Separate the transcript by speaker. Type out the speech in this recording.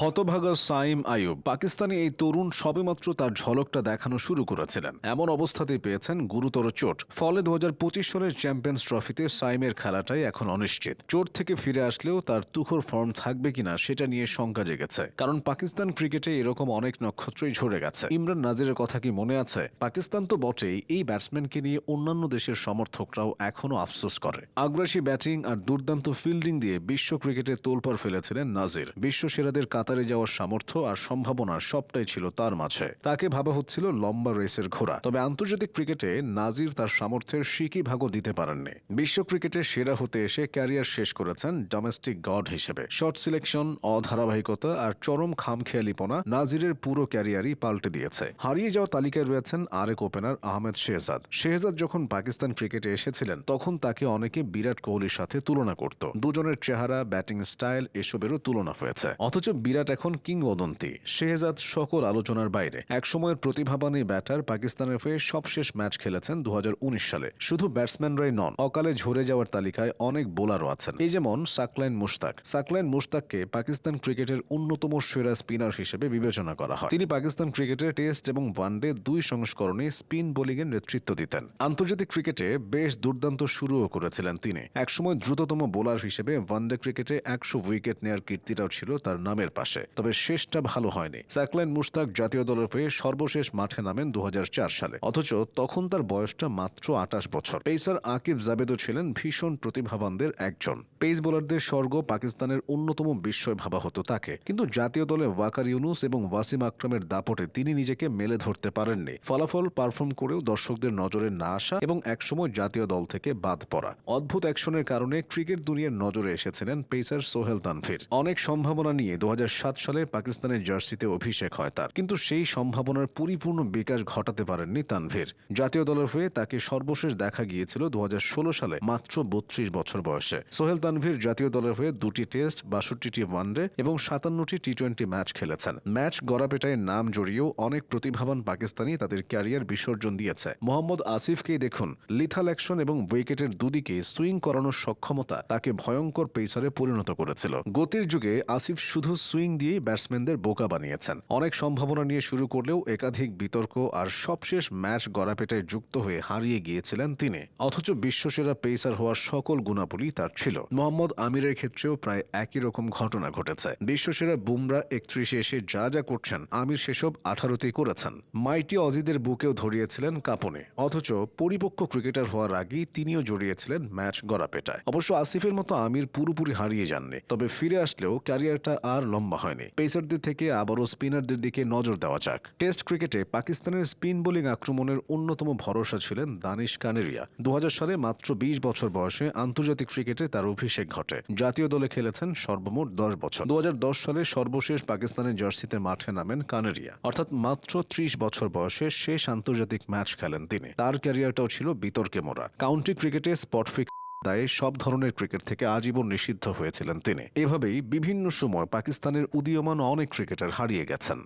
Speaker 1: হতভাগা সাইম আয়ুব পাকিস্তানি এই তরুণ সবেমাত্র তার ঝলকটা দেখানো শুরু করেছিলেন। এমন অবস্থাতেই পেয়েছেন গুরুতর চোট। ফলে দু সালের চ্যাম্পিয়ন্স ট্রফিতে সাইমের খেলাটাই এখন অনিশ্চিত। চোট থেকে ফিরে আসলেও তার তুখর ফর্ম থাকবে কিনা সেটা নিয়ে শঙ্কা জেগেছে। কারণ পাকিস্তান ক্রিকেটে এরকম অনেক নক্ষত্রই ঝরে গেছে। ইমরান নাজিরের কথা কি মনে আছে? পাকিস্তান তো বটেই এই ব্যাটসম্যানকে নিয়ে অন্যান্য দেশের সমর্থকরাও এখনও আফসোস করে। আগ্রাসী ব্যাটিং আর দুর্দান্ত ফিল্ডিং দিয়ে বিশ্ব ক্রিকেটে তোলপাড় ফেলেছিলেন নাজির। বিশ্ব সেরাদের কাতারে যাওয়ার সামর্থ্য আর সম্ভাবনা সবটাই ছিল তার মাঝে। তাকে ভাবা হচ্ছিল লম্বা রেসের ঘোড়া। তবে আন্তর্জাতিক ক্রিকেটে নাজির তার সামর্থ্যের শিকি ভাগও দিতে পারেননি। বিশ্ব ক্রিকেটে সেরা হতে এসে ক্যারিয়ার শেষ করেছেন ডোমেস্টিক গড হিসেবে। শর্ট সিলেকশন, অধারাবাহিকতা আর চরম খামখেয়ালিপনা নাজিরের পুরো ক্যারিয়ারই পাল্টে দিয়েছে। হারিয়ে যাওয়া তালিকায় রয়েছেন আরেক ওপেনার আহমেদ শেহজাদ। শেহজাদ যখন পাকিস্তান ক্রিকেটে এসেছিলেন, তখন তাকে অনেকে বিরাট কোহলির সাথে তুলনা করত। দুজনের চেহারা, ব্যাটিং স্টাইল, এসবেরও তুলনা হয়েছে। অথচ বিরাট এখন কিংবদন্তি। শেহজাদ সকল আলোচনার বাইরে। একসময়ের প্রতিভাবান এই ব্যাটার পাকিস্তানের হয়ে সবশেষ ম্যাচ খেলেছেন দুহাজার উনিশ সালে। শুধু ব্যাটসম্যানরাই নন, অকালে ঝরে যাওয়ার তালিকায় অনেক বোলারও আছেন। এই যেমন সাকলাইন মুশতাক। সাকলাইন মুশতাককে পাকিস্তান ক্রিকেটের অন্যতম সেরা স্পিনার হিসেবে বিবেচনা করা হয়। তিনি পাকিস্তান ক্রিকেটের টেস্ট এবং ওয়ানডে দুই সংস্করণে স্পিন বোলিংয়ের নেতৃত্ব দিতেন। আন্তর্জাতিক ক্রিকেটে বেশ দুর্দান্ত শুরুও করেছিলেন তিনি। একসময় দ্রুততম বোলার হিসেবে ওয়ানডে ক্রিকেটে একশো উইকেট নেয়ার কীর্তিটাও ছিল তার নামের পাশে। তবে শেষটা ভালো হয়নি। সাকলাইন মুশতাক জাতীয় দলের হয়ে সর্বশেষ মাঠে নামেন দু হাজার চার সালে। অথচ তখন তার বয়সটা মাত্র আটাশ বছর। পেসার আকিব জাবেদও ছিলেন ভীষণ প্রতিভাবানদের একজন। পেস বোলারদের স্বর্গ পাকিস্তানের অন্যতম বিস্ময় ভাবা হতো তাকে। কিন্তু জাতীয় দলে ওয়াকার ইউনুস এবং ওয়াসিম আকরামের দাপটে তিনি নিজেকে মেলে ধরতে পারেননি। ফলাফল পারফর্ম করেও দর্শকদের নজরে না আসা এবং একসময় জাতীয় দল থেকে বাদ পড়া। অদ্ভুত অ্যাকশনের কারণে ক্রিকেট দুনিয়ার নজরে এসেছিলেন পেসার সোহেল তানভীর। অনেক সম্ভাবনা নিয়ে দু সালে পাকিস্তানের জার্সিতে অভিষেক হয় তার। কিন্তু সেই সম্ভাবনার পরিপূর্ণ বিকাশ ঘটাতে পারেননি তানভীর। জাতীয় দলের হয়ে তাকে সর্বশেষ দেখা গিয়েছিল দু সালে, মাত্র বত্রিশ বছর বয়সে। সোহেল তানভীর জাতীয় দলের হয়ে দুটি টেস্ট, বাষট্টিটি ওয়ানডে এবং সাতান্নটি টি টোয়েন্টি ম্যাচ খেলেছেন। ম্যাচ গড়াপেটায় নাম জড়িয়েও অনেক প্রতিভাবান পাকিস্তানি তাদের ক্যারিয়ার বিসর্জন দিয়েছে। মোহাম্মদ আসিফকেই দেখুন, লিথাল অ্যাকশন এবং উইকেটের দুদিকে সুইং করানোর সক্ষমতা তাকে ভয়ঙ্কর পেসারে পরিণত করেছিল। গতির যুগে আসিফ শুধু সুইং দিয়েই ব্যাটসম্যানদের বোকা বানিয়েছেন। অনেক সম্ভাবনা নিয়ে শুরু করলেও একাধিক বিতর্ক আর সবশেষ ম্যাচ গড়াপেটায় যুক্ত হয়ে হারিয়ে গিয়েছিলেন তিনি। অথচ বিশ্বসেরা পেসার হওয়ার সকল গুণাবলী তার ছিল। মোহাম্মদ আমিরের ক্ষেত্রেও প্রায় একই রকম ঘটনা ঘটেছে। বিশ্বসেরা বুমরা একত্রিশে এসে যা যা করছেন, আমির সেসব আঠারোতেই করেছেন। মাইটি অজিদের বুকেও ধরিয়েছিলেন কাপনে। অথচ পরিপক্ক ক্রিকেটার হওয়ার আগেই তিনিও জড়িয়েছিলেন ম্যাচ গড়াপেটায়। অবশ্য আসিফের মতো আমির পুরোপুরি হারিয়ে যাননি। তবে ফিরে আসলেও ক্যারিয়ারটা আর লম্বা হয়নি। পেসারদের থেকে আবারও স্পিনারদের দিকে নজর দেওয়া যাক। টেস্ট ক্রিকেটে পাকিস্তানের স্পিন বোলিং আক্রমণের অন্যতম ভরসা ছিলেন দানিশ কানেরিয়া। দু সালে মাত্র বিশ বছর বয়সে আন্তর্জাতিক ক্রিকেটে তার অভিষেক ঘটে। জাতীয় দলে খেলেছেন সর্বমোট দশ বছর। দু হাজার দশ সালে সর্বশেষ পাকিস্তানের জার্সিতে মাঠে নামেন কানেরিয়া। অর্থাৎ মাত্র ত্রিশ বছর বয়সে শেষ আন্তর্জাতিক ম্যাচ খেলেন তিনি। তার ক্যারিয়ারটাও ছিল বিতর্কে মোড়া। কাউন্টি ক্রিকেটে স্পট ফিক্স দায়ে সব ধরনের ক্রিকেট থেকে আজীবন নিষিদ্ধ হয়েছিলেন তিনি। এভাবেই বিভিন্ন সময় পাকিস্তানের উদীয়মান অনেক ক্রিকেটার হারিয়ে গেছেন।